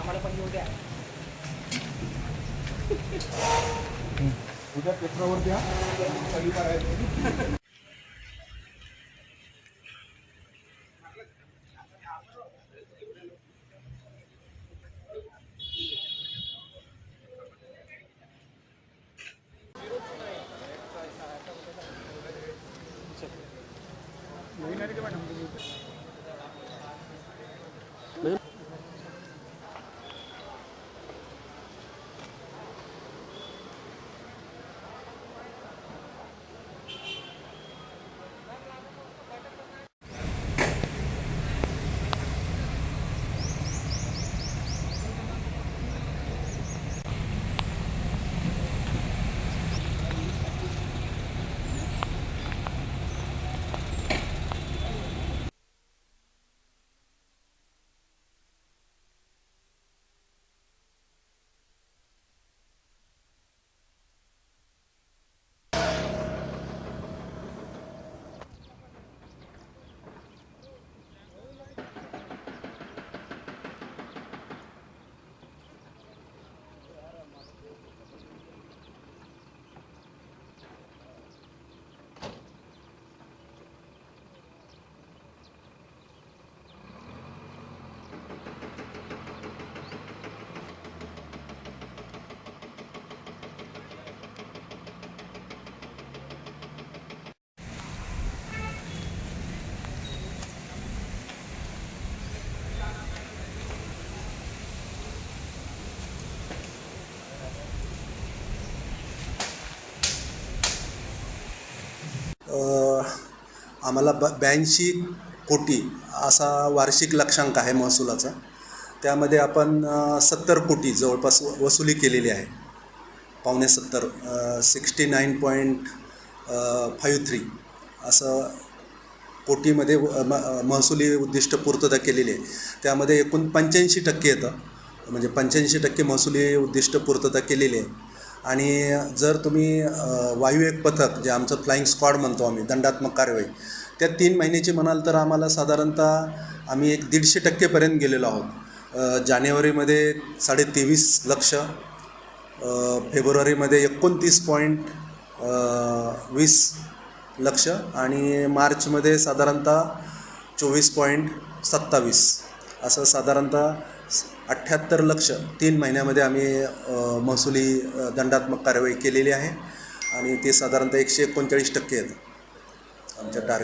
आम्हाला पण येऊ द्या उद्या पेपरावर द्या कधी मारायचं. अ, आम्हाला ब ब्याऐंशी कोटी असा वार्षिक लक्षांक आहे महसुलाचा. त्यामध्ये आपण सत्तर कोटी जवळपास व- वसुली केलेली आहे. पावणे सत्तर sixty nine point five three असं कोटीमध्ये व- म- महसुली उद्दिष्ट पूर्तता केलेली आहे. त्यामध्ये एकूण पंच्याऐंशी टक्के येतं. म्हणजे पंच्याऐंशी टक्के महसुली उद्दिष्ट पूर्तता केलेली आहे. आणि जर तुम्ही वायू एक पथक जे आमचं फ्लाईंग स्क्वॉड म्हणतो आम्ही दंडात्मक कारवाई त्या तीन महिन्याची म्हणाल तर आम्हाला साधारणतः आम्ही एक दीडशे टक्केपर्यंत गेलेलो आहोत. जानेवारीमध्ये साडे तेवीस लक्ष फेब्रुवारीमध्ये एकोणतीस पॉईंट वीस लक्ष आणि मार्चमध्ये साधारणतः चोवीस पॉईंट सत्तावीस. असं साधारणतः अठ्ठ्याहत्तर लक्ष तीन महिन्यामध्ये आम्ही महसुली दंडात्मक कारवाई केलेली आहे आणि ते साधारणतः एकशे एकोणचाळीस टक्के आहेत आमच्या टार्गेट